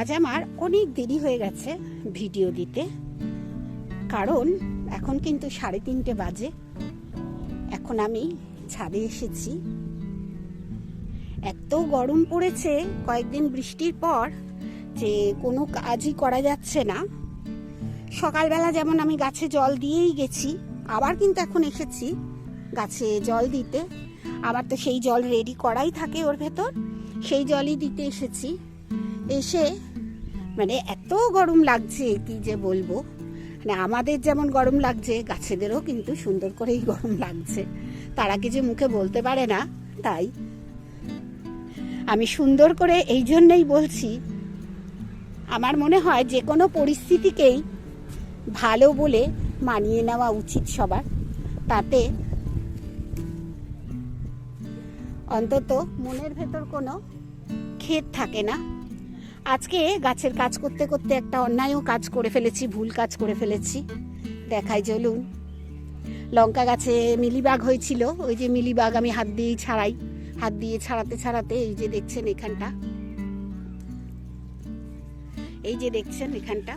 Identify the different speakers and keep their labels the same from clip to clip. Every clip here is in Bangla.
Speaker 1: আজ আমার অনেক দেরি হয়ে গেছে ভিডিও দিতে। কারণ এখন কিন্তু সাড়ে তিনটে বাজে। এখন আমি ছাদে এসেছি। এত গরম পড়েছে কয়েকদিন বৃষ্টির পর যে কোনো কাজই করা যাচ্ছে না। সকালবেলা যেমন আমি গাছে জল দিয়েই গেছি, আবার কিন্তু এখন এসেছি গাছে জল দিতে। আবার তো সেই জল রেডি করাই থাকে ওর ভেতর। সেই জলই দিতে এসেছি। এসে মানে এত গরম লাগছে, কি যে বলব? মানে আমাদের যেমন গরম লাগছে, গাছেদেরও কিন্তু সুন্দর করেই গরম লাগছে। তারা কি যে মুখে বলতে পারে না, তাই। আমি সুন্দর করে এই জন্যই বলছি, আমার মনে হয় যে কোনো পরিস্থিতিকেই ভালো বলে মানিয়ে নেওয়া উচিত সবার। তাতে অন্তত মনের ভেতর কোনো ক্ষেত থাকে না। গাছের কাজ করতে করতে একটা অন্যায়ও কাজ করে ফেলেছি, ভুল কাজ করে ফেলেছি। দেখাই চলুন লঙ্কা গাছে মিলিবাগ হয়েছিল, ওই যে মিলিবাগ আমি হাত দিয়েই ছাড়াই। হাত দিয়ে ছাড়াতে ছাড়াতে এই যে দেখছেন এখানটা। এই যে দেখছেন এখানটা।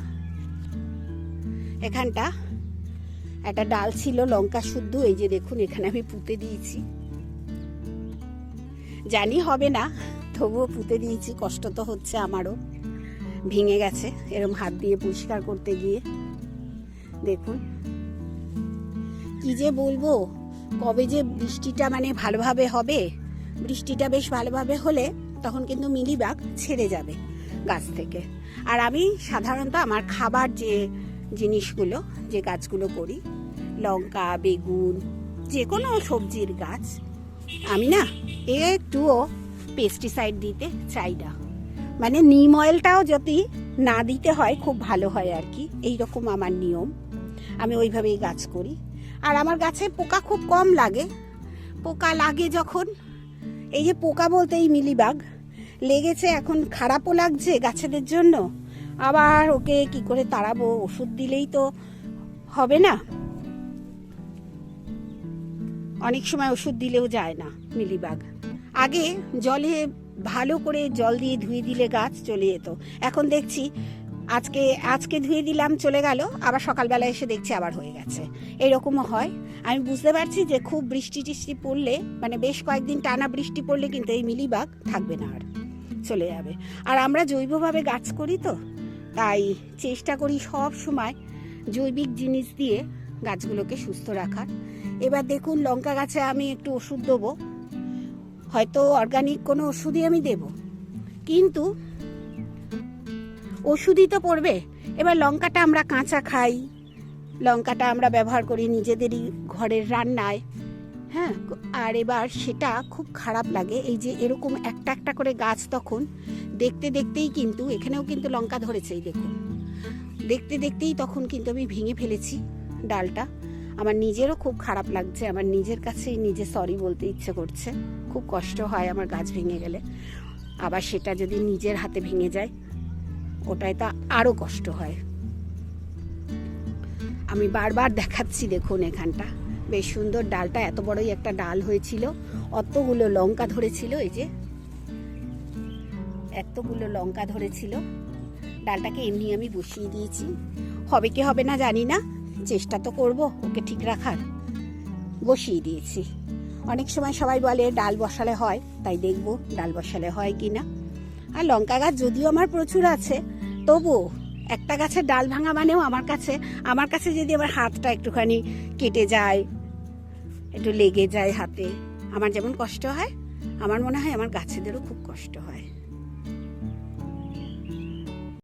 Speaker 1: এখানটা একটা ডাল ছিল, লঙ্কা শুদ্ধ, এই যে দেখুন এখানে আমি পুঁতে দিয়েছি। জানি হবে না। তবুও পুঁতে দিয়েছি, কষ্ট তো হচ্ছে আমারও। ভেঙে গেছে, এরম হাত দিয়ে পরিষ্কার করতে গিয়ে। দেখুন। কি যে বলব, কবে যে বৃষ্টিটা মানে ভালোভাবে হবে, বৃষ্টিটা বেশ ভালোভাবে হলে তখন কিন্তু মিলিবাগ ছেড়ে যাবে গাছ থেকে। আর আমি সাধারণত আমার খাবার যে জিনিসগুলো, যে গাছগুলো করি, লঙ্কা, বেগুন যে কোনো সবজির গাছ, আমি না একটুও পেস্টিসাইড দিতে চাই না। মানে নিম অয়েলটাও যদি না দিতে হয়, খুব ভালো হয় আর কি। এই রকম আমার নিয়ম। আমি ওইভাবেই গাছ করি। আর আমার গাছে পোকা খুব কম লাগে। পোকা লাগে যখন। এই যে পোকা বলতে এই মিলিবাগ। লেগেছে এখন, খারাপও লাগছে গাছেদের জন্য। আবার ওকে কি করে তাড়াবো, ওষুধ দিলেই তো হবে না। অনেক সময় ওষুধ দিলেও যায় না মিলিবাগ। আগে জলে ভালো করে জল দিয়ে ধুয়ে দিলে গাছ চলে যেত। এখন দেখছি আজকে আজকে ধুয়ে দিলাম, চলে গেল, আবার সকালবেলা এসে দেখছি আবার হয়ে গেছে। এরকমও হয়। আমি বুঝতে পারছি যে খুব বৃষ্টি টিষ্টি পড়লে মানে বেশ কয়েকদিন টানা বৃষ্টি পড়লে কিন্তু এই মিলিবাগ থাকবে না আর, চলে যাবে। আর আমরা জৈবভাবে গাছ করি তো, তাই চেষ্টা করি সব সময় জৈবিক জিনিস দিয়ে গাছগুলোকে সুস্থ রাখার। এবার দেখুন লঙ্কা গাছে আমি একটু ওষুধ দেবো। হয়তো অর্গানিক কোনো ওষুধই আমি দেব। কিন্তু ওষুধই তো পড়বে। এবার লঙ্কাটা আমরা কাঁচা খাই। লঙ্কাটা আমরা ব্যবহার করি নিজেদেরই ঘরের রান্নায়। হ্যাঁ আর এবার সেটা খুব খারাপ লাগে। এই যে এরকম একটা একটা করে গাছ তখন দেখতে দেখতেই কিন্তু, এখানেও কিন্তু লঙ্কা ধরেছে এই দেখুন। দেখতে দেখতেই তখন কিন্তু আমি ভেঙে ফেলেছি ডালটা। আমার নিজেরও খুব খারাপ লাগছে। আমার নিজের কাছেই নিজে সরি বলতে ইচ্ছে করছে। খুব কষ্ট হয় আমার গাছ ভেঙে গেলে। আবার সেটা যদি নিজের হাতে ভেঙে যায় ওটাই তো আরও কষ্ট হয়। আমি বারবার দেখাচ্ছি দেখুন এখানটা। বেশ সুন্দর ডালটা, এত বড়ই একটা ডাল হয়েছিল। অতগুলো লঙ্কা ধরেছিল, এই যে। এতগুলো লঙ্কা ধরেছিল। ডালটাকে এমনি আমি বসিয়ে দিয়েছি। হবে কি হবে না জানি না। চেষ্টা তো করব ওকে ঠিক রাখার। বসিয়ে দিয়েছি। অনেক সময় সবাই বলে, ডাল বসালে হয়, তাই দেখব ডাল বসালে হয় কি না আর লঙ্কা গাছ যদিও আমার প্রচুর আছে, তবু একটা গাছের ডাল ভাঙা মানেও আমার কাছে আমার কাছে যদি আমার হাতটা একটুখানি কেটে যায়, একটু লেগে যায় হাতে, আমার যেমন কষ্ট হয়, আমার মনে হয় আমার গাছেদেরও খুব কষ্ট হয়।